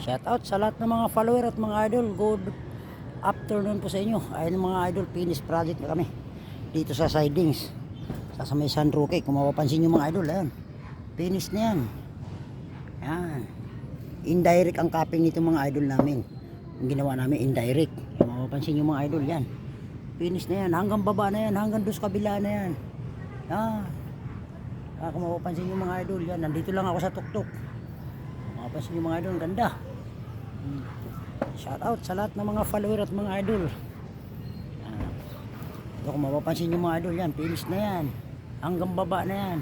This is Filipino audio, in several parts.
Shout out sa lahat ng mga follower at mga idol. Good afternoon po sa inyo. Ayun mga idol, finish project na kami. Dito sa sidings. Sa, sa may San Roque. Kung mapapansin nyo mga idol, ayan. Finish na yan. Yan. Indirect ang capping nito mga idol namin. Yung ginawa namin indirect. Kung mapapansin nyo mga idol, yan. Finish na yan. Hanggang baba na yan. Hanggang doon sa kabila na yan. Yan. Ah, kung mapapansin nyo mga idol, yan. Nandito lang ako sa tuktok. Mapapansin nyo mga idol, ganda. Hmm. Shout out sa lahat ng mga follower at mga idol. Ah, ito kung mapapansin nyo mga idol, yan. Finish na yan. Hanggang baba na yan.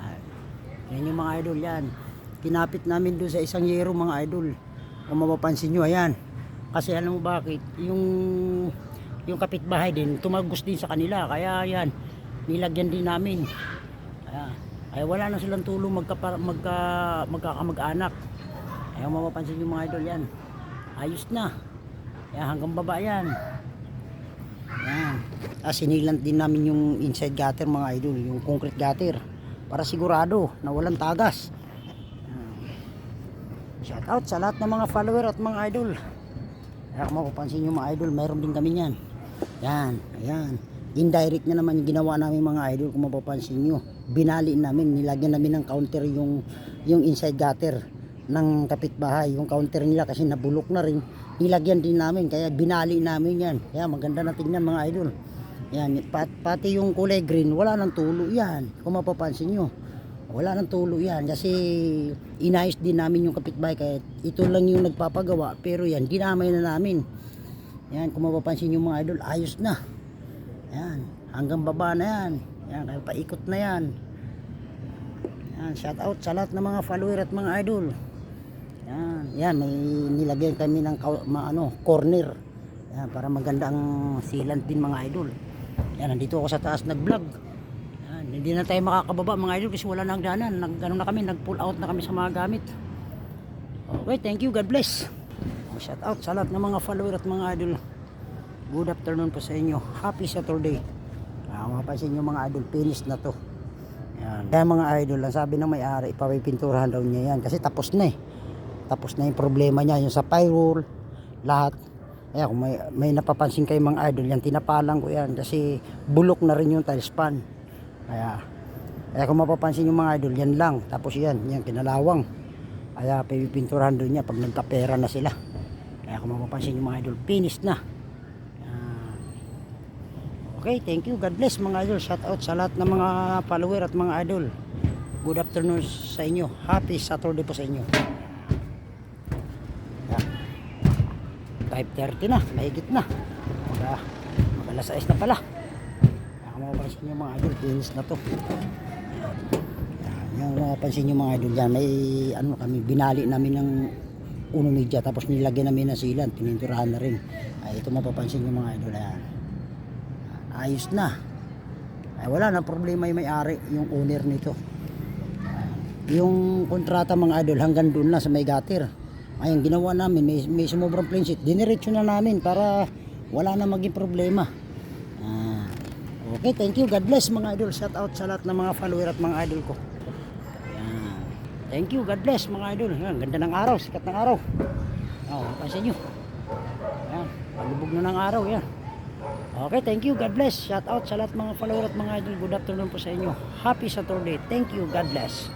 Ah, yan yung mga idol yan. Kinapit namin doon sa isang yero mga idol. Kung mapapansin nyo, ayan. Kasi alam mo bakit? Yung yung kapitbahay din, tumagos din sa kanila. Kaya yan, nilagyan din namin. Ay wala na silang tulong magka, magka, magkakamag-anak. Kung mapapansin yung mga idol yan. Ayos na. Kaya hanggang baba yan. Yan. Ah, sinilant din namin yung inside gutter mga idol, yung concrete gutter. Para sigurado na walang tagas. Shout out sa lahat ng mga follower at mga idol. Kaya kung mapapansin nyo mga idol, mayroon din kami yan. Yan, ayan. Indirect na naman yung ginawa namin mga idol kung mapapansin nyo. Binali namin, nilagyan namin ng counter yung, yung inside gutter ng kapitbahay. Yung counter nila kasi nabulok na rin. Nilagyan din namin, kaya binali namin yan. Kaya maganda na tingnan mga idol. Yan, pat, pati yung kulay green, wala nang tulo yan. Kung mapapansin nyo. Wala nang tulo yan kasi inayos din namin yung kapitbahay kaya ito lang yung nagpapagawa pero yan dinamay na namin. Yan kung mapapansin yung mga idol ayos na. Yan hanggang baba na yan. Yan kaya paikot na yan. Yan shout out sa lahat ng mga follower at mga idol. Yan, yan may nilagyan kami ng ano, corner. Yan para maganda ang sealant din mga idol. Yan nandito ako sa taas nag-vlog. Yan, hindi na tayo makakababa mga idol kasi wala nang daanan. Nag, ano na kami, nag-pull out na kami sa mga gamit. Okay, thank you. God bless. Shout out sa lahat ng mga follower at mga idol. Good afternoon po sa inyo. Happy Saturday. Ah, mapapansin nyo mga idol, finish na to. Yan. Kaya mga idol, ang sabi ng may-ari, ipapipinturahan daw niya yan. Kasi tapos na eh. Tapos na yung problema niya, yung sa firewall, lahat. Kaya kung may, may napapansin kayo mga idol, yan tinapalan ko yan kasi bulok na rin yung tiles pan. Kaya, kaya kung mapapansin yung mga idol, yan lang. Tapos yan, yan kinalawang. Kaya pipinturahan doon niya pag nagkapera na sila. Kaya kung mapapansin yung mga idol, finish na. Okay, thank you. God bless mga idol. Shout out sa lahat ng mga follower at mga idol. Good afternoon sa inyo. Happy Saturday po sa inyo. Yan. 5.30 na, mahigit na. Mag, ah, mag alas 6 na pala. Kaya kung mapapansin nyo mga idol, finish na to. Yan. Yung mapapansin nyo mga idol yan, may ano kami, binali namin ng uno media tapos nilagyan namin ng silan, pininturahan na rin. Ay, ito mapapansin nyo mga idol yan. Ayos na. Ay, wala na problema yung may-ari, yung owner nito. Yung kontrata mga idol hanggang doon na sa may gutter. Ayun, ginawa namin, may, may sumubrang plain sheet. Diniretso na namin para wala na maging problema. Ah, okay, thank you. God bless mga idol. Shout out sa lahat ng mga follower at mga idol ko. Yan. Thank you. God bless mga idol. Yan, ganda ng araw. Sikat ng araw. Oh, pansin nyo. Yan. Palubog na ng araw. Yan. Okay, thank you. God bless. Shout out sa lahat mga follower at mga idol. Good afternoon po sa inyo. Happy Saturday. Thank you. God bless.